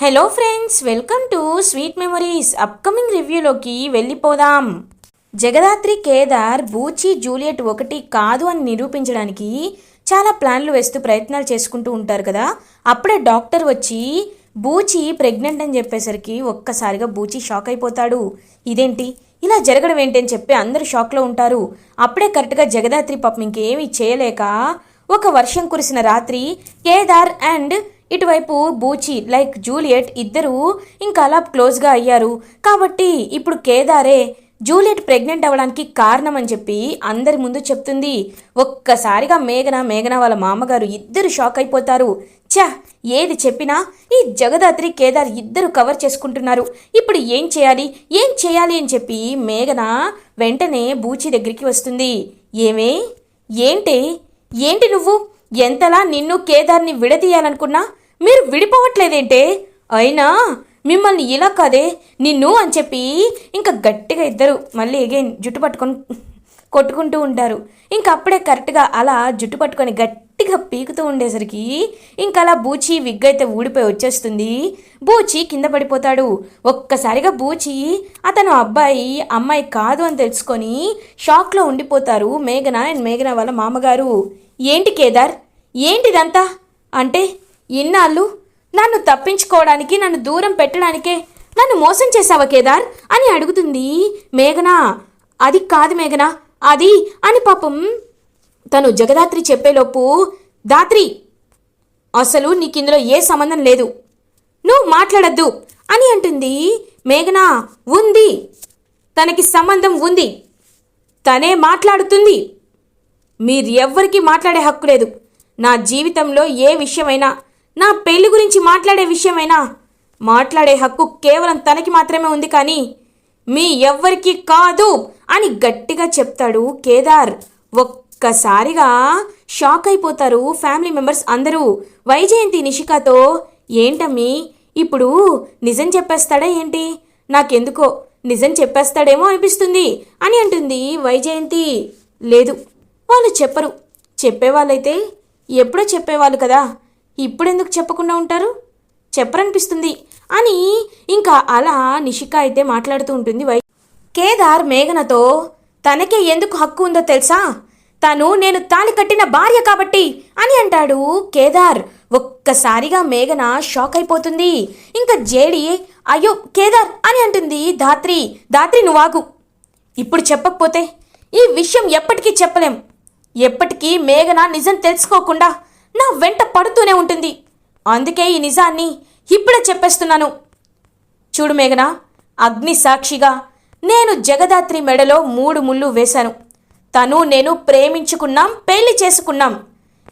Hello friends welcome to sweet memories upcoming రివ్యూలోకి వెళ్ళిపోదాం. Jagadhatri Kedar బూచి Juliet ఒకటి కాదు అని నిరూపించడానికి చాలా ప్లాన్లు వేస్తూ ప్రయత్నాలు చేసుకుంటూ ఉంటారు కదా. అప్పుడే డాక్టర్ వచ్చి బూచి ప్రెగ్నెంట్ అని చెప్పేసరికి ఒక్కసారిగా బూచి షాక్ అయిపోతాడు. ఇదేంటి? ఇలా జరగడం ఏంటి అని చెప్పి అందరూ షాక్లో ఉంటారు. అప్పుడే కరెక్ట్గా జగదాత్రి పాపం ఇంకేమీ చేయలేక ఒక వర్షం కురిసిన రాత్రి కేదార్ అండ్ ఇటువైపు బూచి లైక్ జూలియట్ ఇద్దరు ఇంకా అలా క్లోజ్గా అయ్యారు. కాబట్టి ఇప్పుడు కేదారే జూలియట్ ప్రెగ్నెంట్ అవ్వడానికి కారణం అని చెప్పి అందరి ముందు చెప్తుంది. ఒక్కసారిగా మేఘన మేఘన వాళ్ళ మామగారు ఇద్దరు షాక్ అయిపోతారు. ఛ! ఏది చెప్పినా ఈ జగదాత్రి కేదార్ ఇద్దరు కవర్ చేసుకుంటున్నారు. ఇప్పుడు ఏం చేయాలి? ఏం చేయాలి అని చెప్పి మేఘన వెంటనే బూచి దగ్గరికి వస్తుంది. ఏమే? ఏంటి? ఏంటి నువ్వు? ఎంతలా నిన్ను కేదార్ని విడదీయాలనుకున్నా మీరు విడిపోవట్లేదేంటే? అయినా మిమ్మల్ని ఇలా కాదే నిన్ను అని చెప్పి ఇంకా గట్టిగా ఇద్దరు మళ్ళీ ఎగైన్ జుట్టు పట్టుకొని కొట్టుకుంటూ ఉంటారు. ఇంకా అప్పుడే కరెక్ట్గా అలా జుట్టు పట్టుకొని గట్టిగా పీకుతూ ఉండేసరికి ఇంకా అలా బూచి విగ్ అయితే ఊడిపోయి వచ్చేస్తుంది. బూచి కింద పడిపోతాడు. ఒక్కసారిగా బూచి అతను అబ్బాయి అమ్మాయి కాదు అని తెలుసుకొని షాక్లో ఉండిపోతారు మేఘన అండ్ మేఘన వాళ్ళ మామగారు. ఏంటి కేదార్? ఏంటిదంతా? అంటే ఇన్నాళ్ళు నన్ను తప్పించుకోవడానికి నన్ను దూరం పెట్టడానికే నన్ను మోసం చేశావా కేదార్? అని అడుగుతుంది మేఘనా. అది కాదు మేఘనా అది అని పాపం తను జగదాత్రి చెప్పేలోపు దాత్రి అసలు నీకు ఇందులో ఏ సంబంధం లేదు. నువ్వు మాట్లాడద్దు అని అంటుంది మేఘనా. ఉంది తనకి సంబంధం ఉంది. తనే మాట్లాడుతుంది. మీరు ఎవ్వరికీ మాట్లాడే హక్కు లేదు. నా జీవితంలో ఏ విషయమైనా నా పెళ్ళి గురించి మాట్లాడే విషయమైనా మాట్లాడే హక్కు కేవలం తనకి మాత్రమే ఉంది కానీ మీ ఎవ్వరికీ కాదు అని గట్టిగా చెప్తాడు కేదార్. ఒక్కసారిగా షాక్ అయిపోతారు ఫ్యామిలీ మెంబర్స్ అందరూ. వైజయంతి నిషికాతో ఏంటమ్మీ ఇప్పుడు నిజం చెప్పేస్తాడా ఏంటి? నాకెందుకో నిజం చెప్పేస్తాడేమో అనిపిస్తుంది అని అంటుంది వైజయంతి. లేదు వాళ్ళు చెప్పరు. చెప్పేవాళ్ళైతే ఎప్పుడో చెప్పేవాళ్ళు కదా. ఇప్పుడెందుకు చెప్పకుండా ఉంటారు? చెప్పరనిపిస్తుంది. అని ఇంకా అలా నిషిక అయితే మాట్లాడుతూ ఉంటుంది వై కేదార్ మేఘనతో తనకే ఎందుకు హక్కు ఉందో తెలుసా? తను నేను తాళి కట్టిన భార్య కాబట్టి అని అంటాడు కేదార్. ఒక్కసారిగా మేఘన షాక్ అయిపోతుంది. ఇంకా జేడి అయ్యో కేదార్ అని అంటుంది ధాత్రి. ధాత్రి నువ్వాగు ఇప్పుడు చెప్పకపోతే ఈ విషయం ఎప్పటికీ చెప్పలేం. ఎప్పటికీ మేఘన నిజం తెలుసుకోకుండా నా వెంట పడుతూనే ఉంటుంది. అందుకే ఈ నిజాన్ని ఇప్పుడే చెప్పేస్తున్నాను. చూడు మేఘన అగ్ని సాక్షిగా నేను జగదాత్రి మెడలో మూడు ముళ్ళు వేశాను. తను నేను ప్రేమించుకున్నాం పెళ్ళి చేసుకున్నాం.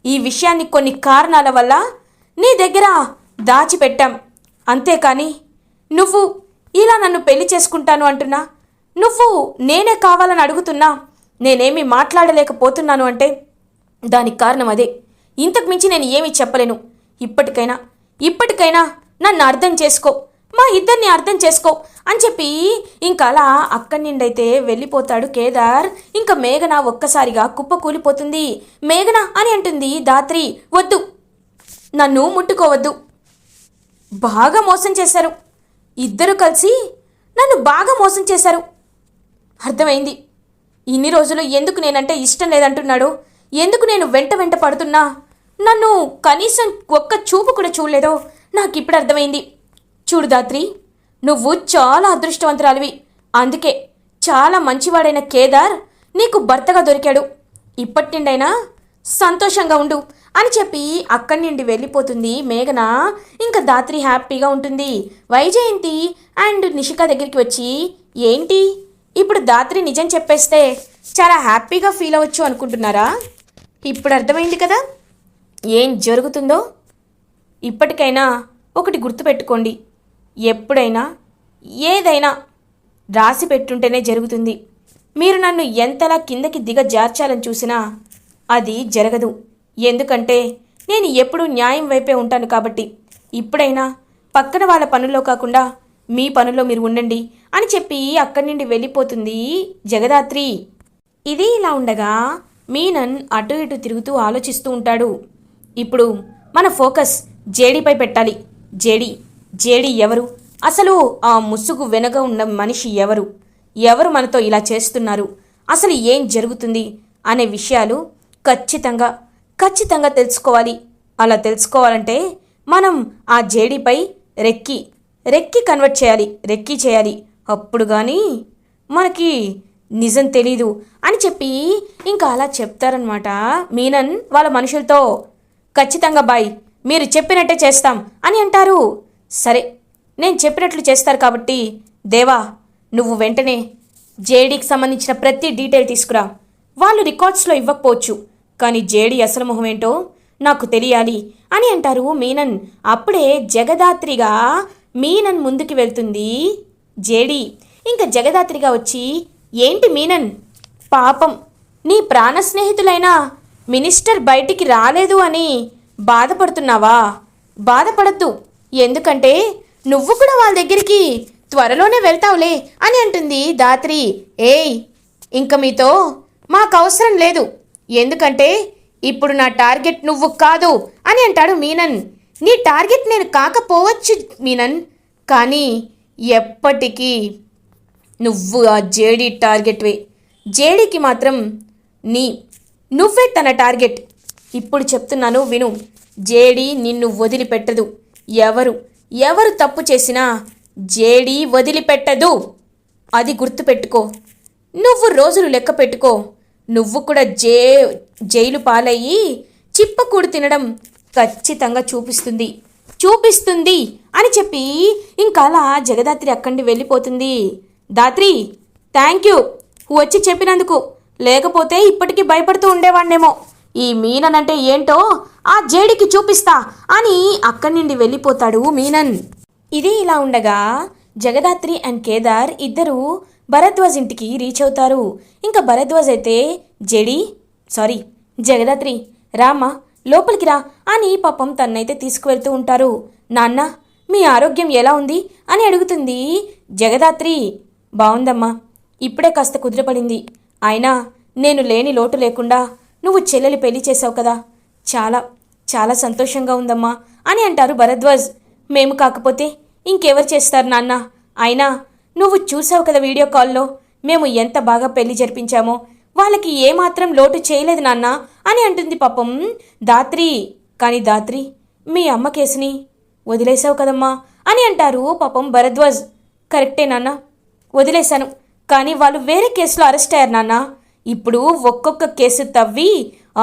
ఈ విషయాన్ని కొన్ని కారణాల వల్ల నీ దగ్గర దాచిపెట్టాం. అంతేకాని నువ్వు ఇలా నన్ను పెళ్ళి చేసుకుంటాను అంటున్నా? నువ్వు నేనే కావాలని అడుగుతున్నా? నేనేమి మాట్లాడలేకపోతున్నాను అంటే దానికి కారణం అదే. ఇంతకు మించి నేను ఏమీ చెప్పలేను. ఇప్పటికైనా ఇప్పటికైనా నన్ను అర్థం చేసుకో. మా ఇద్దరిని అర్థం చేసుకో అని చెప్పి ఇంకా అలా అక్కడి నుండైతే వెళ్ళిపోతాడు కేదార్. ఇంకా మేఘన ఒక్కసారిగా కుప్ప కూలిపోతుంది. మేఘన అని అంటుంది దాత్రి వద్దు. నన్ను ముట్టుకోవద్దు. బాగా మోసం చేశారు. ఇద్దరు కలిసి నన్ను బాగా మోసం చేశారు. అర్థమైంది. ఇన్ని రోజులు ఎందుకు నేనంటే ఇష్టం లేదంటున్నాడు. ఎందుకు నేను వెంట వెంట పడుతున్నా? నన్ను కనీసం ఒక్క చూపు కూడా చూడలేదో? నాకు ఇప్పుడు అర్థమైంది. చూడు దాత్రి నువ్వు చాలా అదృష్టవంతురాలివి. అందుకే చాలా మంచివాడైన కేదార్ నీకు భర్తగా దొరికాడు. ఇప్పటి నుండైనా సంతోషంగా ఉండు అని చెప్పి అక్కడి నుండి వెళ్ళిపోతుంది మేఘన. ఇంకా దాత్రి హ్యాపీగా ఉంటుంది. వైజయంతి అండ్ నిషిక దగ్గరికి వచ్చి ఏంటి? ఇప్పుడు దాత్రి నిజం చెప్పేస్తే చాలా హ్యాపీగా ఫీల్ అవ్వచ్చు అనుకుంటున్నారా? ఇప్పుడు అర్థమైంది కదా? ఏం జరుగుతుందో ఇప్పటికైనా ఒకటి గుర్తుపెట్టుకోండి. ఎప్పుడైనా ఏదైనా రాసి పెట్టుంటేనే జరుగుతుంది. మీరు నన్ను ఎంతలా కిందకి దిగజార్చాలని చూసినా అది జరగదు. ఎందుకంటే నేను ఎప్పుడూ న్యాయం వైపే ఉంటాను కాబట్టి. ఇప్పుడైనా పక్కన వాళ్ళ పనుల్లో కాకుండా మీ పనుల్లో మీరు ఉండండి అని చెప్పి అక్కడి నుండి వెళ్ళిపోతుంది జగదాత్రి. ఇది ఇలా ఉండగా మీనన్ అటు ఇటు తిరుగుతూ ఆలోచిస్తూ ఉంటాడు. ఇప్పుడు మన ఫోకస్ జేడీపై పెట్టాలి. జేడీ జేడి ఎవరు? అసలు ఆ ముసుగు వెనుక ఉన్న మనిషి ఎవరు? ఎవరు మనతో ఇలా చేస్తున్నారు? అసలు ఏం జరుగుతుంది? అనే విషయాలు ఖచ్చితంగా ఖచ్చితంగా తెలుసుకోవాలి. అలా తెలుసుకోవాలంటే మనం ఆ జేడీపై రెక్కి రెక్కి కన్వర్ట్ చేయాలి రెక్కి చేయాలి. అప్పుడు కానీ మనకి నిజం తెలీదు అని చెప్పి ఇంకా అలా చెప్తారనమాట మీనన్ వాళ్ళ మనుషులతో. ఖచ్చితంగా బాయ్ మీరు చెప్పినట్టే చేస్తాం అని అంటారు. సరే నేను చెప్పినట్లు చేస్తారు కాబట్టి దేవా నువ్వు వెంటనే జేడీకి సంబంధించిన ప్రతి డీటెయిల్ తీసుకురా. వాళ్ళు రికార్డ్స్లో ఇవ్వకపోవచ్చు కానీ జేడీ అసలు మొహం ఏంటో నాకు తెలియాలి అని అంటారు మీనన్. అప్పుడే జగదాత్రిగా మీనన్ ముందుకు వెళ్తుంది జేడీ. ఇంకా జగదాత్రిగా వచ్చి ఏంటి మీనన్? పాపం నీ ప్రాణ స్నేహితులైనా మినిస్టర్ బయటికి రాలేదు అని బాధపడుతున్నావా? బాధపడద్దు. ఎందుకంటే నువ్వు కూడా వాళ్ళ దగ్గరికి త్వరలోనే వెళ్తావులే అని అంటుంది దాత్రి. ఏయ్ ఇంక మీతో మాకు అవసరం లేదు. ఎందుకంటే ఇప్పుడు నా టార్గెట్ నువ్వు కాదు అని అంటాడు మీనన్. నీ టార్గెట్ నేను కాకపోవచ్చు మీనన్ కానీ ఎప్పటికీ నువ్వు ఆ జేడీ టార్గెట్వే. జేడీకి మాత్రం నీ నువ్వే తన టార్గెట్. ఇప్పుడు చెప్తున్నాను విను. జేడీ నిన్ను వదిలిపెట్టదు. ఎవరు? ఎవరు తప్పు చేసినా జేడీ వదిలిపెట్టదు. అది గుర్తుపెట్టుకో. నువ్వు రోజులు లెక్క పెట్టుకో. నువ్వు కూడా జే జైలు పాలయ్యి చిప్పకూడు తినడం ఖచ్చితంగా చూపిస్తుంది. చూపిస్తుంది అని చెప్పి ఇంకా అలా జగదాత్రి అక్కడి వెళ్ళిపోతుంది. దాత్రి థ్యాంక్ యూ వచ్చి చెప్పినందుకు. లేకపోతే ఇప్పటికీ భయపడుతూ ఉండేవాణ్ణేమో. ఈ మీనన్ అంటే ఏంటో ఆ జేడికి చూపిస్తా అని అక్కడి నుండి వెళ్ళిపోతాడు మీనన్. ఇది ఇలా ఉండగా జగదాత్రి అండ్ కేదార్ ఇద్దరు భరద్వాజ్ ఇంటికి రీచ్ అవుతారు. ఇంకా భరద్వాజ్ అయితే జడి సారీ జగదాత్రి రామా లోపలికి రా అని పాపం తన్నైతే తీసుకువెళ్తూ ఉంటారు. నాన్న మీ ఆరోగ్యం ఎలా ఉంది? అని అడుగుతుంది జగదాత్రి. బాగుందమ్మా ఇప్పుడే కాస్త కుదిరపడింది. అయినా నేను లేని లోటు లేకుండా నువ్వు చెల్లెలి పెళ్ళి చేసావు కదా. చాలా చాలా సంతోషంగా ఉందమ్మా అని అంటారు భరద్వాజ్. మేము కాకపోతే ఇంకెవరు చేస్తారు నాన్న? అయినా నువ్వు చూసావు కదా వీడియో కాల్లో మేము ఎంత బాగా పెళ్ళి జరిపించామో. వాళ్ళకి ఏమాత్రం లోటు చేయలేదు నాన్న అని అంటుంది పాపం దాత్రి. కానీ దాత్రి మీ అమ్మ కేసుని వదిలేసావు కదమ్మా అని అంటారు పాపం భరద్వాజ్. కరెక్టే నాన్న వదిలేశాను. కానీ వాళ్ళు వేరే కేసులో అరెస్ట్ అయ్యారు నాన్న. ఇప్పుడు ఒక్కొక్క కేసు తవ్వి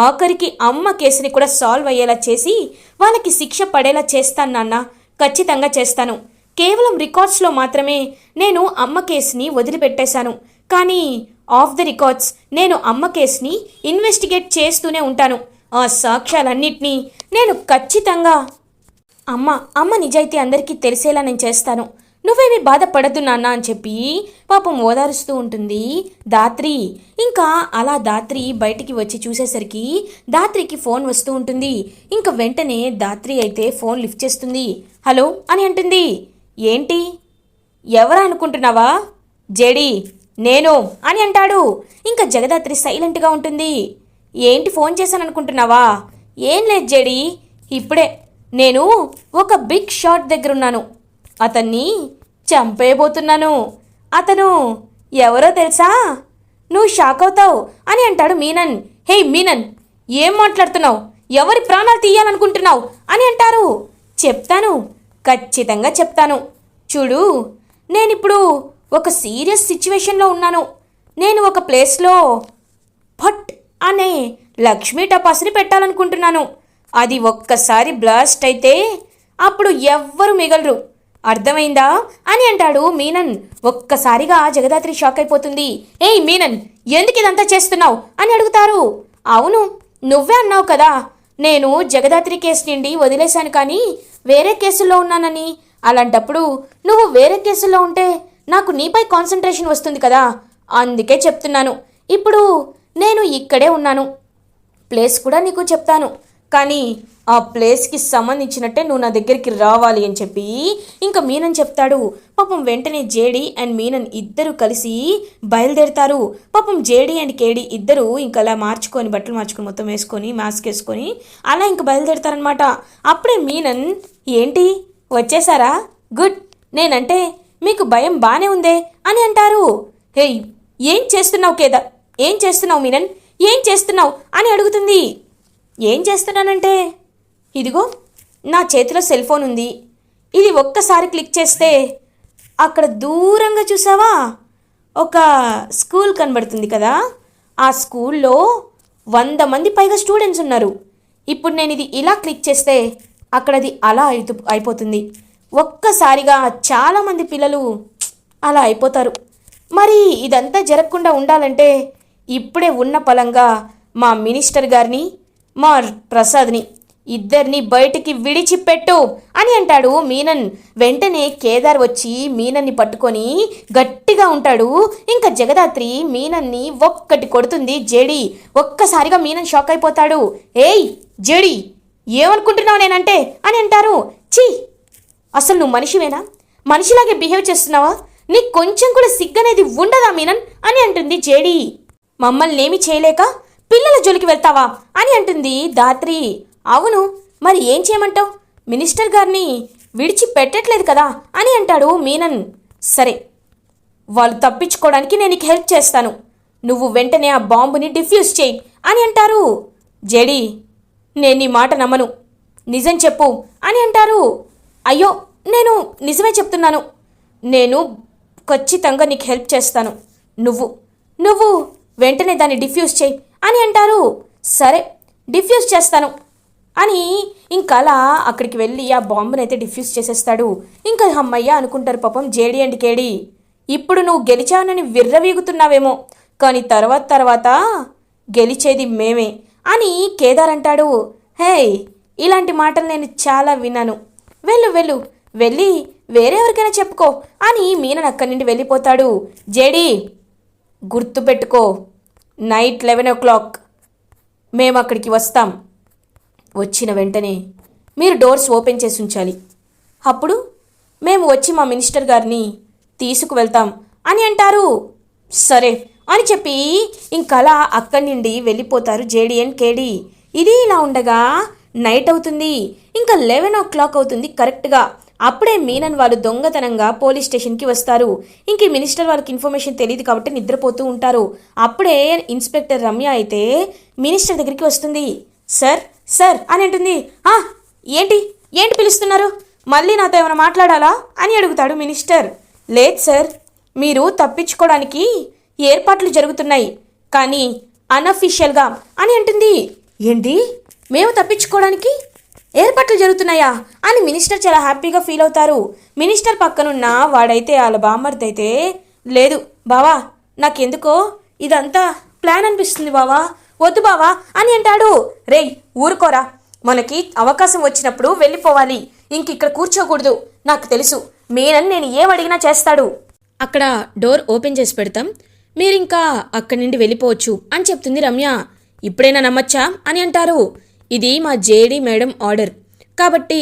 ఆఖరికి అమ్మ కేసుని కూడా సాల్వ్ అయ్యేలా చేసి వాళ్ళకి శిక్ష పడేలా చేస్తాను నాన్న. ఖచ్చితంగా చేస్తాను. కేవలం రికార్డ్స్లో మాత్రమే నేను అమ్మ కేసుని వదిలిపెట్టేశాను. కానీ ఆఫ్ ద రికార్డ్స్ నేను అమ్మ కేసుని ఇన్వెస్టిగేట్ చేస్తూనే ఉంటాను. ఆ సాక్ష్యాలన్నిటినీ నేను ఖచ్చితంగా అమ్మ అమ్మ నిజాయితీ అందరికీ తెలిసేలా నేను చేస్తాను. నువ్వేమీ బాధపడద్దు నాన్న అని చెప్పి పాపం ఓదారుస్తూ ఉంటుంది దాత్రి. ఇంకా అలా దాత్రి బయటికి వచ్చి చూసేసరికి దాత్రికి ఫోన్ వస్తూ ఉంటుంది. ఇంకా వెంటనే దాత్రి అయితే ఫోన్ లిఫ్ట్ చేస్తుంది. హలో అని అంటుంది. ఏంటి? ఎవరు అనుకుంటున్నావా? జేడి నేను అని అంటాడు. ఇంకా జగదాత్రి సైలెంట్గా ఉంటుంది. ఏంటి ఫోన్ చేశాను అనుకుంటున్నావా ఏం లేదు జేడి ఇప్పుడే. నేను ఒక బిగ్ షాట్ దగ్గర ఉన్నాను అతన్ని చంపేయబోతున్నాను. అతను ఎవరో తెలుసా? నువ్వు షాక్ అవుతావు అని అంటాడు మీనన్. హే మీనన్ ఏం మాట్లాడుతున్నావు? ఎవరి ప్రాణాలు తీయాలనుకుంటున్నావు? అని అంటారు. చెప్తాను ఖచ్చితంగా చెప్తాను. చూడు నేనిప్పుడు ఒక సీరియస్ సిచ్యువేషన్లో ఉన్నాను. నేను ఒక ప్లేస్లో ఫట్ అనే లక్ష్మీ టపాస్ని పెట్టాలనుకుంటున్నాను. అది ఒక్కసారి బ్లాస్ట్ అయితే అప్పుడు ఎవ్వరు మిగలరు. అర్థమైందా? అని అంటాడు మీనన్. ఒక్కసారిగా జగదాత్రి షాక్ అయిపోతుంది. ఏయ్ మీనన్ ఎందుకు ఇదంతా చేస్తున్నావు? అని అడుగుతారు. అవును నువ్వే అన్నావు కదా. నేను జగదాత్రి కేసు నుండి వదిలేశాను కానీ వేరే కేసుల్లో ఉన్నానని. అలాంటప్పుడు నువ్వు వేరే కేసుల్లో ఉంటే నాకు నీపై కాన్సన్ట్రేషన్ వస్తుంది కదా. అందుకే చెప్తున్నాను. ఇప్పుడు నేను ఇక్కడే ఉన్నాను. ప్లేస్ కూడా నీకు చెప్తాను. కానీ ఆ ప్లేస్కి సంబంధించినట్టే నువ్వు నా దగ్గరికి రావాలి అని చెప్పి ఇంకా మీనన్ చెప్తాడు. పాపం వెంటనే జేడి అండ్ మీనన్ ఇద్దరు కలిసి బయలుదేరుతారు. పాపం జేడి అండ్ కేడి ఇద్దరు ఇంకా అలా మార్చుకొని బట్టలు మార్చుకొని మొత్తం వేసుకొని మాస్క్ వేసుకొని అలా ఇంకా బయలుదేరుతారనమాట అప్పుడే మీనన్ ఏంటి? వచ్చేసారా? గుడ్. నేనంటే మీకు భయం బానే ఉందే అని అంటారు. హేయ్ ఏం చేస్తున్నావు కేదా ఏం చేస్తున్నావు మీనన్? ఏం చేస్తున్నావు? అని అడుగుతుంది. ఏం చేస్తున్నానంటే? ఇదిగో నా చేతిలో సెల్ ఫోన్ ఉంది. ఇది ఒక్కసారి క్లిక్ చేస్తే అక్కడ దూరంగా చూసావా? ఒక స్కూల్ కనబడుతుంది కదా? ఆ స్కూల్లో వంద మంది పైగా స్టూడెంట్స్ ఉన్నారు. ఇప్పుడు నేను ఇది ఇలా క్లిక్ చేస్తే అక్కడ అది అలా అయితు అయిపోతుంది. ఒక్కసారిగా చాలామంది పిల్లలు అలా అయిపోతారు. మరి ఇదంతా జరగకుండా ఉండాలంటే ఇప్పుడే ఉన్న పలంగా మా మినిస్టర్ గారిని మా ప్రసాద్ని ఇద్దరిని బయటికి విడిచిపెట్టు అని అంటాడు మీనన్. వెంటనే కేదార్ వచ్చి మీనన్ని పట్టుకొని గట్టిగా ఉంటాడు. ఇంకా జగదాత్రి మీనన్ని ఒక్కటి కొడుతుంది జేడి. ఒక్కసారిగా మీనన్ షాక్ అయిపోతాడు. ఏయ్ జేడి ఏమనుకుంటున్నావు నేనంటే? అని అంటారు. చీ అసలు నువ్వు మనిషివేనా? మనిషిలాగే బిహేవ్ చేస్తున్నావా? నీకు కొంచెం కూడా సిగ్గనేది ఉండదా మీనన్? అని అంటుంది జేడి. మమ్మల్ని ఏమి చేయలేక పిల్లల జోలికి వెళ్తావా? అని అంటుంది దాత్రి అవును మరి ఏం చేయమంటావు? మినిస్టర్ గారిని విడిచి పెట్టట్లేదు కదా? అని అంటాడు మీనన్. సరే వాళ్ళు తప్పించుకోవడానికి నేను నీకు హెల్ప్ చేస్తాను. నువ్వు వెంటనే ఆ బాంబుని డిఫ్యూజ్ చేయి అని అంటారు. జేడి నేను నీ మాట నమ్మను. నిజం చెప్పు అని అంటారు. అయ్యో నేను నిజమే చెప్తున్నాను. నేను ఖచ్చితంగా నీకు హెల్ప్ చేస్తాను. నువ్వు నువ్వు వెంటనే దాన్ని డిఫ్యూజ్ చేయి అని అంటారు. సరే డిఫ్యూజ్ చేస్తాను. అని ఇంకా అలా అక్కడికి వెళ్ళి ఆ బాంబునైతే అయితే డిఫ్యూజ్ చేసేస్తాడు. ఇంకా అమ్మయ్య అనుకుంటారు పాపం జేడి అండ్ కేడి. ఇప్పుడు నువ్వు గెలిచానని విర్రవీగుతున్నావేమో కానీ తర్వాత తర్వాత గెలిచేది మేమే అని కేదార్ అంటాడు. హే ఇలాంటి మాటలు నేను చాలా విన్నాను. వెళ్ళు వెళ్ళు వెళ్ళి వేరే ఎవరికైనా చెప్పుకో అని మీనన్ అక్కడి నుండి వెళ్ళిపోతాడు. జేడి గుర్తుపెట్టుకో. నైట్ లెవెన్ ఓ క్లాక్ మేము అక్కడికి వస్తాం. వచ్చిన వెంటనే మీరు డోర్స్ ఓపెన్ చేసి ఉంచాలి. అప్పుడు మేము వచ్చి మా మినిస్టర్ గారిని తీసుకువెళ్తాం అని అంటారు. సరే అని చెప్పి ఇంకలా అక్కడి నుండి వెళ్ళిపోతారు జేడి అండ్ కేడి. ఇది ఇలా ఉండగా నైట్ అవుతుంది. ఇంకా లెవెన్ ఓ క్లాక్ అవుతుంది కరెక్ట్గా. అప్పుడే మీనన్ వాళ్ళు దొంగతనంగా పోలీస్ స్టేషన్కి వస్తారు. ఇంక మినిస్టర్ వాళ్ళకి ఇన్ఫర్మేషన్ తెలియదు కాబట్టి నిద్రపోతూ ఉంటారు. అప్పుడే ఇన్స్పెక్టర్ రమ్య అయితే మినిస్టర్ దగ్గరికి వస్తుంది. సార్ సార్ అని అంటుంది. "ఆ, ఏంటి? ఏంటి పిలుస్తున్నారు? మళ్ళీ నాతో ఏమైనా మాట్లాడాలా? అని అడుగుతాడు మినిస్టర్. లేదు సార్. మీరు తప్పించుకోవడానికి ఏర్పాట్లు జరుగుతున్నాయి. కానీ అన్అఫీషియల్గా అని అంటుంది. ఏంటి? మేము తప్పించుకోవడానికి ఏర్పాట్లు జరుగుతున్నాయా అని మినిస్టర్ చాలా హ్యాపీగా ఫీల్ అవుతారు. మినిస్టర్ పక్కనున్న వాడైతే వాళ్ళ బామ్మర్ది అయితే లేదు బావా నాకెందుకో ఇదంతా ప్లాన్ అనిపిస్తుంది బావా వద్దు బావా అని అంటాడు. రేయ్ ఊరుకోరా మనకి అవకాశం వచ్చినప్పుడు వెళ్ళిపోవాలి. ఇంక ఇక్కడ కూర్చోకూడదు నాకు తెలుసు. మీనని నేను ఏమడిగినా అడిగినా చేస్తాడు. అక్కడ డోర్ ఓపెన్ చేసి పెడతాం. మీరింకా అక్కడి నుండి వెళ్ళిపోవచ్చు అని చెప్తుంది రమ్య. ఇప్పుడైనా నమ్మచ్చా? అని అంటారు. ఇది మా జేడీ మేడం ఆర్డర్. కాబట్టి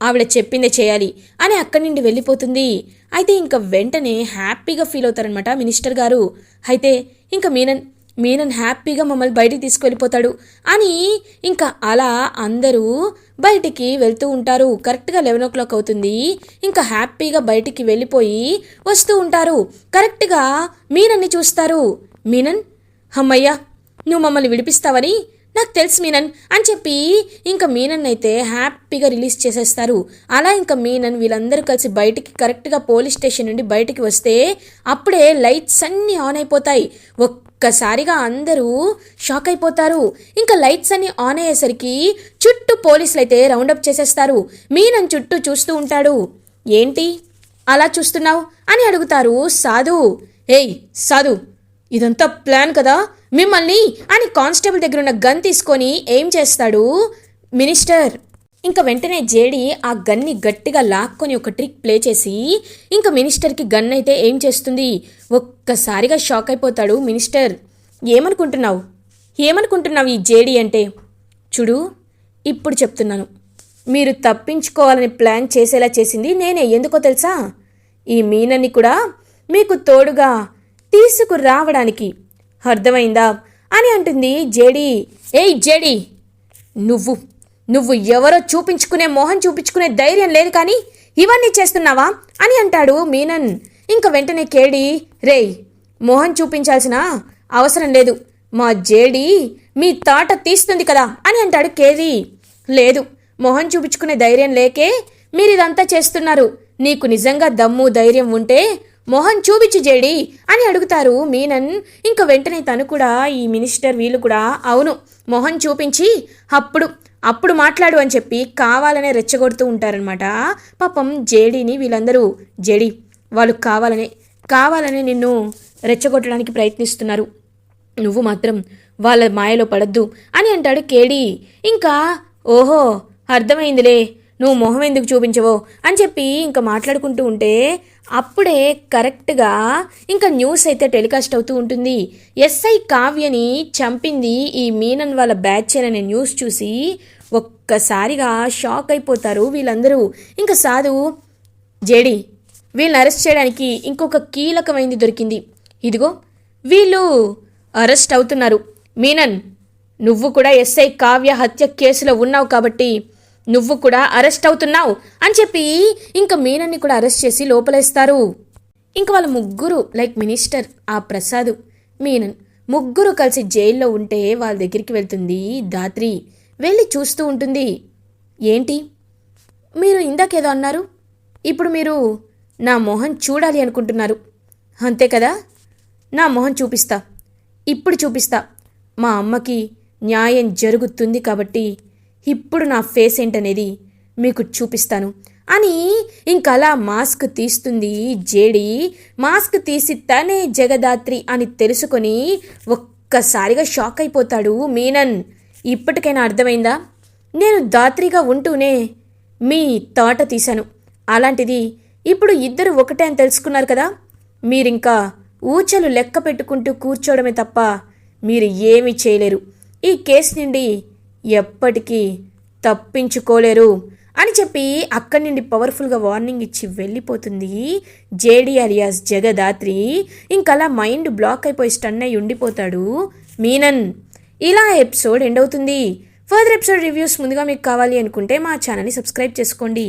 ఆవిడ చెప్పిందే చేయాలి అని అక్కడి నుండి వెళ్ళిపోతుంది. అయితే ఇంకా వెంటనే హ్యాపీగా ఫీల్ అవుతారనమాట మినిస్టర్ గారు. అయితే ఇంకా మీనన్ మీనన్ హ్యాపీగా మమ్మల్ని బయటికి తీసుకెళ్ళిపోతాడు అని ఇంకా అలా అందరూ బయటికి వెళ్తూ ఉంటారు. కరెక్ట్గా లెవెన్ ఓ క్లాక్ అవుతుంది. ఇంకా హ్యాపీగా బయటికి వెళ్ళిపోయి వస్తూ ఉంటారు. కరెక్ట్గా మీనన్ని చూస్తారు. మీనన్ అమ్మయ్యా నువ్వు మమ్మల్ని విడిపిస్తావని నాకు తెలుసు మీనన్ అని చెప్పి ఇంకా మీనన్ అయితే హ్యాపీగా రిలీజ్ చేసేస్తారు. అలా ఇంకా మీనన్ వీళ్ళందరూ కలిసి బయటికి కరెక్ట్గా పోలీస్ స్టేషన్ నుండి బయటికి వస్తే అప్పుడే లైట్స్ అన్నీ ఆన్ అయిపోతాయి. ఒక్కసారిగా అందరూ షాక్ అయిపోతారు. ఇంకా లైట్స్ అన్నీ ఆన్ అయ్యేసరికి చుట్టూ పోలీసులు అయితే రౌండప్ చేసేస్తారు. మీనన్ చుట్టూ చూస్తూ ఉంటాడు. ఏంటి? అలా చూస్తున్నావు? అని అడుగుతారు సాధు. ఏయ్ సాధు ఇదంతా ప్లాన్ కదా? మిమ్మల్ని అని కానిస్టేబుల్ దగ్గర ఉన్న గన్ తీసుకొని ఏం చేస్తాడు? మినిస్టర్. ఇంకా వెంటనే జేడి ఆ గన్ని గట్టిగా లాక్కొని ఒక ట్రిక్ ప్లే చేసి ఇంకా మినిస్టర్కి గన్ అయితే ఏం చేస్తుంది? ఒక్కసారిగా షాక్ అయిపోతాడు మినిస్టర్. ఏమనుకుంటున్నావు? ఏమనుకుంటున్నావు ఈ జేడి అంటే? చూడు ఇప్పుడు చెప్తున్నాను. మీరు తప్పించుకోవాలని ప్లాన్ చేసేలా చేసింది నేనే. ఎందుకో తెలుసా? ఈ మీనన్ని కూడా మీకు తోడుగా తీసుకురావడానికి. అర్థమైందా? అని అంటుంది జేడి. ఏయ్ జేడి నువ్వు నువ్వు ఎవరో చూపించుకునే మోహన్ చూపించుకునే ధైర్యం లేదు కానీ ఇవన్నీ చేస్తున్నావా? అని అంటాడు మీనన్. ఇంక వెంటనే కేడి రేయ్ మోహన్ చూపించాల్సిన అవసరం లేదు. మా జేడి మీ తాట తీస్తుంది కదా? అని అంటాడు కేది లేదు మొహం చూపించుకునే ధైర్యం లేకే మీరు ఇదంతా చేస్తున్నారు. నీకు నిజంగా దమ్ము ధైర్యం ఉంటే మొహం చూపించు జేడి అని అడుగుతారు మీనన్. ఇంక వెంటనే తను కూడా ఈ మినిస్టర్ వీళ్ళు కూడా అవును మొహం చూపించి అప్పుడు అప్పుడు మాట్లాడు అని చెప్పి కావాలనే రెచ్చగొడుతూ ఉంటారనమాట పాపం జేడీని వీళ్ళందరూ జేడి వాళ్ళు కావాలనే కావాలనే నిన్ను రెచ్చగొట్టడానికి ప్రయత్నిస్తున్నారు. నువ్వు మాత్రం వాళ్ళ మాయలో పడద్దు అని అంటాడు కేడీ. ఇంకా ఓహో అర్థమైందిలే నువ్వు మొహం ఎందుకు చూపించవో? అని చెప్పి ఇంకా మాట్లాడుకుంటూ ఉంటే అప్పుడే కరెక్ట్గా ఇంకా న్యూస్ అయితే టెలికాస్ట్ అవుతూ ఉంటుంది. ఎస్ఐ కావ్యని చంపింది ఈ మీనన్ వాళ్ళ బ్యాచ్ అనే న్యూస్ చూసి ఒక్కసారిగా షాక్ అయిపోతారు వీళ్ళందరూ. ఇంకా సాధు జేడి వీళ్ళని అరెస్ట్ చేయడానికి ఇంకొక కీలకమైంది దొరికింది. ఇదిగో వీళ్ళు అరెస్ట్ అవుతున్నారు. మీనన్ నువ్వు కూడా ఎస్ఐ కావ్య హత్య కేసులో ఉన్నావు కాబట్టి నువ్వు కూడా అరెస్ట్ అవుతున్నావు అని చెప్పి ఇంకా మీనన్ని కూడా అరెస్ట్ చేసి లోపలేస్తారు. ఇంకా వాళ్ళ ముగ్గురు లైక్ మినిస్టర్ ఆ ప్రసాద్ మీనన్ ముగ్గురు కలిసి జైల్లో ఉంటే వాళ్ళ దగ్గరికి వెళ్తుంది దాత్రి వెళ్ళి చూస్తూ ఉంటుంది. ఏంటి? మీరు ఇందాకేదో అన్నారు? ఇప్పుడు మీరు నా మొహం చూడాలి అనుకుంటున్నారు. అంతే కదా? నా మొహం చూపిస్తా. ఇప్పుడు చూపిస్తా. మా అమ్మకి న్యాయం జరుగుతుంది కాబట్టి ఇప్పుడు నా ఫేస్ ఏంటనేది మీకు చూపిస్తాను. అని ఇంకలా మాస్క్ తీస్తుంది జేడి. మాస్క్ తీసి తనే జగదాత్రి అని తెలుసుకొని ఒక్కసారిగా షాక్ అయిపోతాడు మీనన్. ఇప్పటికైనా అర్థమైందా? నేను దాత్రిగా ఉంటూనే మీ తోట తీశాను. అలాంటిది ఇప్పుడు ఇద్దరు ఒకటే అని తెలుసుకున్నారు కదా? మీరింకా ఊచలు లెక్క పెట్టుకుంటూ కూర్చోవడమే తప్ప మీరు ఏమీ చేయలేరు. ఈ కేసు నుండి ఎప్పటికీ తప్పించుకోలేరు అని చెప్పి అక్కడి నుండి పవర్ఫుల్గా వార్నింగ్ ఇచ్చి వెళ్ళిపోతుంది జేడి అలియాస్ జగదాత్రి. ఇంకలా మైండ్ బ్లాక్ అయిపోయి స్టన్ అయి ఉండిపోతాడు మీనన్. ఇలా ఎపిసోడ్ ఎండ్ అవుతుంది. ఫర్దర్ ఎపిసోడ్ రివ్యూస్ ముందుగా మీకు కావాలి అనుకుంటే మా ఛానల్ని సబ్స్క్రైబ్ చేసుకోండి.